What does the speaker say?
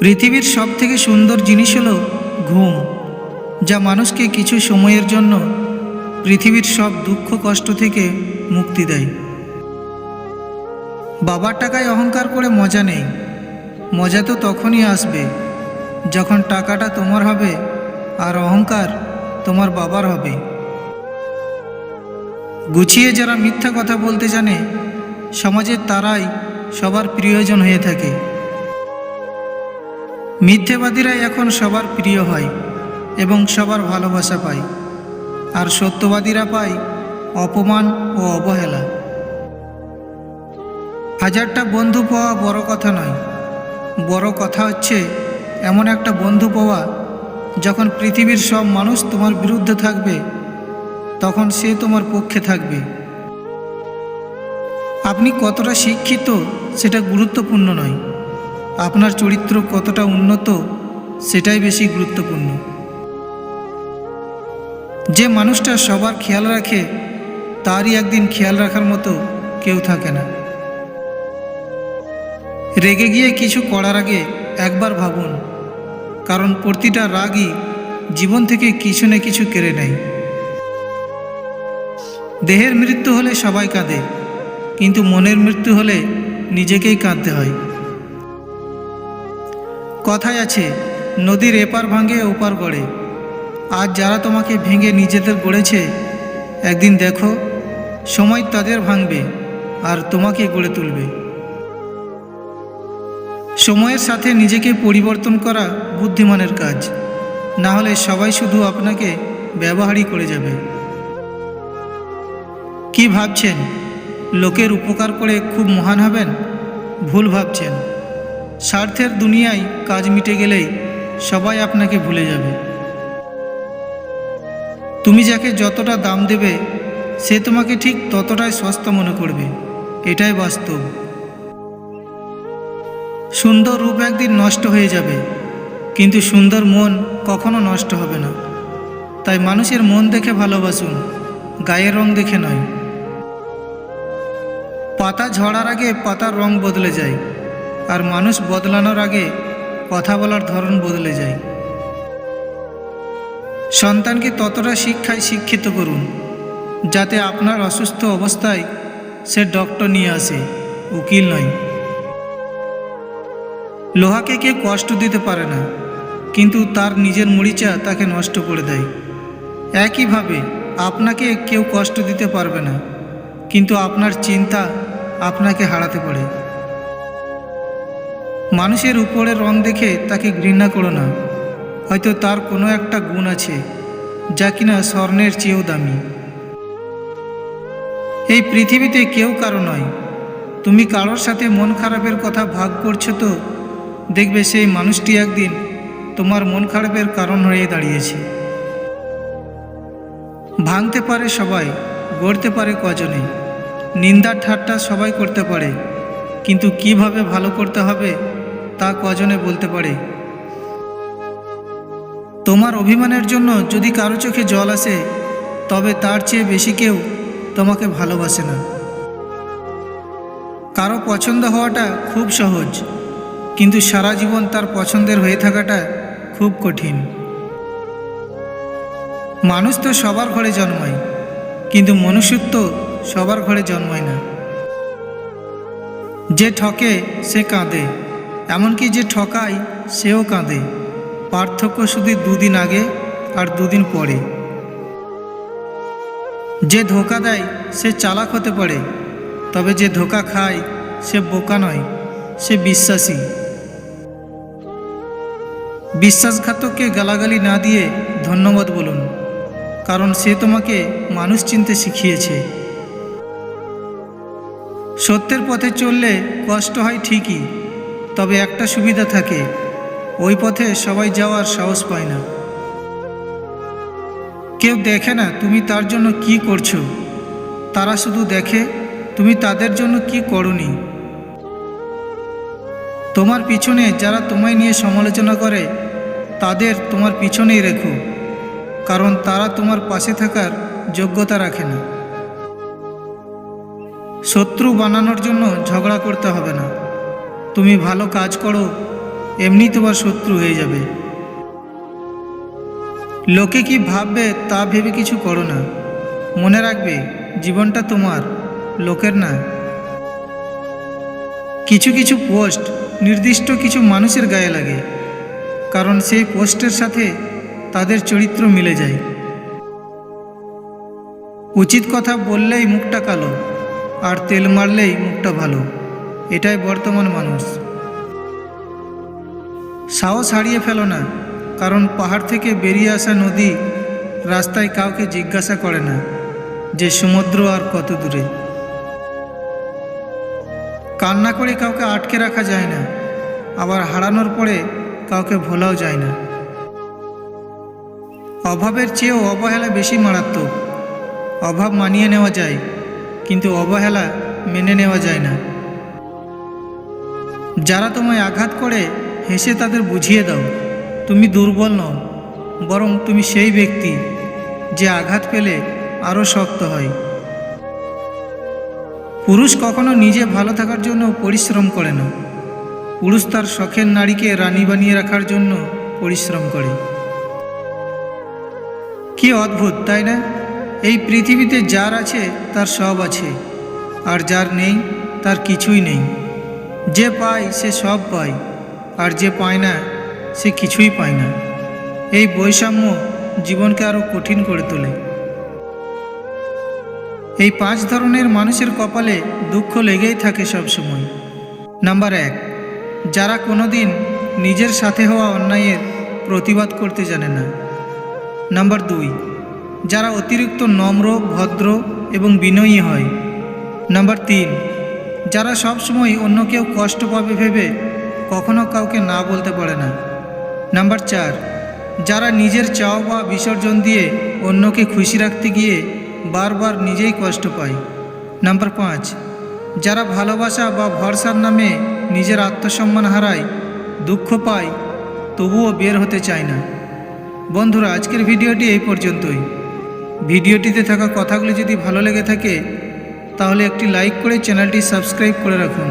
পৃথিবীর সব থেকে সুন্দর জিনিস হলো ঘুম, যা মানুষকে কিছু সময়ের জন্য পৃথিবীর সব দুঃখ, কষ্ট থেকে মুক্তি দেয়। বাবার টাকায় অহংকার করে মজা নেই। মজা তো তখনই আসবে যখন টাকাটা তোমার হবে আর অহংকার তোমার বাবার হবে। গুছিয়ে যারা মিথ্যা কথা বলতে জানে, সমাজের তারাই সবার প্রিয়জন হয়ে থাকে। মিথ্যেবাদীরাই এখন সবার প্রিয় হয় এবং সবার ভালোবাসা পায়, আর সত্যবাদীরা পায় অপমান ও অবহেলা। হাজারটা বন্ধু পাওয়া বড় কথা নয়। বড় কথা হচ্ছে, এমন একটা বন্ধু পাওয়া যখন পৃথিবীর সব মানুষ তোমার বিরুদ্ধে থাকবে, তখন সে তোমার পক্ষে থাকবে। আপনি কতটা শিক্ষিত সেটা গুরুত্বপূর্ণ নয়। আপনার চরিত্র কতটা উন্নত, সেটাই বেশি গুরুত্বপূর্ণ। যে মানুষটা সবার খেয়াল রাখে, তারই একদিন খেয়াল রাখার মতো কেউ থাকে না। রেগে গিয়ে কিছু করার আগে একবার ভাবুন, কারণ প্রতিটা রাগই জীবন থেকে কিছু না কিছু কেড়ে নেয়। দেহের মৃত্যু হলে সবাই কাঁদে, কিন্তু মনের মৃত্যু হলে নিজেকেই কাঁদতে হয়। কথায় আছে, নদীর এপার ভাঙে ওপার গড়ে। আজ যারা তোমাকে ভেঙে নিজেদের গড়েছে, একদিন দেখো, সময় তাদের ভাঙবে আর তোমাকে গড়ে তুলবে। সময়ের সাথে নিজেকে পরিবর্তন করা বুদ্ধিমানের কাজ, না হলে সবাই শুধু আপনাকে ব্যবহারই করে যাবে। কি ভাবছেন? লোকের উপকার করে খুব মহান হবেন? ভুল ভাবছেন। স্বার্থের দুনিয়ায় কাজ মিটে গেলেই সবাই আপনাকে ভুলে যাবে। তুমি যাকে যতটা দাম দেবে, সে তোমাকে ঠিক ততটাই সস্তা মনে করবে। এটাই বাস্তব। সুন্দর রূপ একদিন নষ্ট হয়ে যাবে, কিন্তু সুন্দর মন কখনো নষ্ট হবে না। তাই মানুষের মন দেখে ভালোবাসুন, গায়ের রং দেখে নয়। পাতা ঝরার আগে পাতার রং বদলে যায়। আর মানুষ বদলানোর আগে কথা বলার ধরন বদলে যায়। সন্তানকে ততটা শিক্ষায় শিক্ষিত করুন, যাতে আপনার অসুস্থ অবস্থায় সে ডক্টর নিয়ে আসে, উকিল নয়। লোহাকে কেউ কষ্ট দিতে পারে না, কিন্তু তার নিজের মরিচা তাকে নষ্ট করে দেয়। একইভাবে আপনাকে কেউ কষ্ট দিতে পারবে না, কিন্তু আপনার চিন্তা আপনাকে হারাতে পারে। মানুষের উপরের রং দেখে তাকে ঘৃণা করো না। হয়তো তার কোনো একটা গুণ আছে, যা কিনা স্বর্ণের চেয়েও দামি। এই পৃথিবীতে কেউ কারও নয়। তুমি কারোর সাথে মন খারাপের কথা ভাগ করছ তো? দেখবে সেই মানুষটি একদিন তোমার মন খারাপের কারণ হয়ে দাঁড়িয়েছে। ভাঙতে পারে সবাই, গড়তে পারে কজনে। নিন্দা ঠাট্টা সবাই করতে পারে। কিন্তু কীভাবে ভালো করতে হবে তা কজনে বলতে পারে? তোমার অভিমানের জন্য যদি কারও চোখে জল আসে, তবে তার চেয়ে বেশি কেউ তোমাকে ভালোবাসে না। কারও পছন্দ হওয়াটা খুব সহজ, কিন্তু সারা জীবন তার পছন্দের হয়ে থাকাটা খুব কঠিন। মানুষ তো সবার ঘরে জন্মায়, কিন্তু মনুষ্যত্ব সবার ঘরে জন্মায় না। যে ঠকে সে কাঁদে। এমনকি যে ঠকায়, সেও কাঁদে। পার্থক্য শুধু দুদিন আগে আর দুদিন পরে। যে ধোকা দেয়, সে চালাক হতে পারে। তবে যে ধোকা খায়, সে বোকা নয়, সে বিশ্বাসী। বিশ্বাসঘাতককে গালাগালি না দিয়ে ধন্যবাদ বলুন, কারণ সে তোমাকে মানুষ চিনতে শিখিয়েছে। সত্যের পথে চললে কষ্ট হয় ঠিকই তবে একটা সুবিধা থাকে, ওই পথে সবাই যাওয়ার সাহস পায় না। কেউ দেখে না তুমি তার জন্য কি করছ। তারা শুধু দেখে, তুমি তাদের জন্য কি করনি। তোমার পিছনে যারা তোমায় নিয়ে সমালোচনা করে, তাদের তোমার পিছনেই রেখো, কারণ তারা তোমার পাশে থাকার যোগ্যতা রাখে না। শত্রু বানানোর জন্য ঝগড়া করতে হবে না। তুমি ভালো কাজ করো এমনি তোমার শত্রু হয়ে যাবে। লোকে কি ভাববে তা ভেবে কিছু করো না। মনে রাখবে, জীবনটা তোমার, লোকের না। কিছু কিছু পোস্ট, নির্দিষ্ট কিছু মানুষের গায়ে লাগে, কারণ সেই পোস্টের সাথে তাদের চরিত্র মিলে যায়। উচিত কথা বললেই মুখটা কালো, আর তেল মারলেই মুখটা ভালো। এটাই বর্তমান মানুষ। সাহস হারিয়ে ফেলো না, কারণ পাহাড় থেকে বেরিয়ে আসা নদী রাস্তায় কাউকে জিজ্ঞাসা করে না যে সমুদ্র আর কত দূরে। কান্না করে কাউকে আটকে রাখা যায় না, আবার হারানোর পরে কাউকে ভোলাও যায় না। অভাবের চেয়েও অবহেলা বেশি মারাত্মক। অভাব মানিয়ে নেওয়া যায়, কিন্তু অবহেলা মেনে নেওয়া যায় না। যারা তোমায় আঘাত করে, হেসে তাদের বুঝিয়ে দাও। তুমি দুর্বল নও, বরং তুমি সেই ব্যক্তি যে আঘাত পেলে আরও শক্ত হয়। পুরুষ কখনো নিজে ভালো থাকার জন্য পরিশ্রম করে না। পুরুষ তার শখের নারীকে রানী বানিয়ে রাখার জন্য পরিশ্রম করে। কি অদ্ভুত, তাই না? এই পৃথিবীতে যার আছে, তার সব আছে। আর যার নেই, তার কিছুই নেই। যে পায় সে সব পায়, আর যে পায় না, সে কিছুই পায় না। এই বৈষম্য জীবনকে আরও কঠিন করে তোলে। এই পাঁচ ধরনের মানুষের কপালে দুঃখ লেগেই থাকে সবসময় নাম্বার এক, যারা কোনোদিন নিজের সাথে হওয়া অন্যায়ের প্রতিবাদ করতে জানে না। নাম্বার দুই, যারা অতিরিক্ত নম্র, ভদ্র এবং বিনয়ী হয়। নাম্বার তিন যারা সবসময় অন্য কেউ কষ্ট পাবে ভেবে কখনো কাউকে না বলতে পারে না। নাম্বার চার, যারা নিজের চাও বা বিসর্জন দিয়ে অন্যকে খুশি রাখতে গিয়ে বারবার নিজেই কষ্ট পায়। নাম্বার পাঁচ, যারা ভালোবাসা বা ভরসার নামে নিজের আত্মসম্মান হারায়, দুঃখ পায়, তবুও বের হতে চায় না। বন্ধুরা, আজকের ভিডিওটি এই পর্যন্তই। ভিডিওটিতে থাকা কথাগুলি যদি ভালো লেগে থাকে তাহলে একটি লাইক করে চ্যানেলটি সাবস্ক্রাইব করে রাখুন।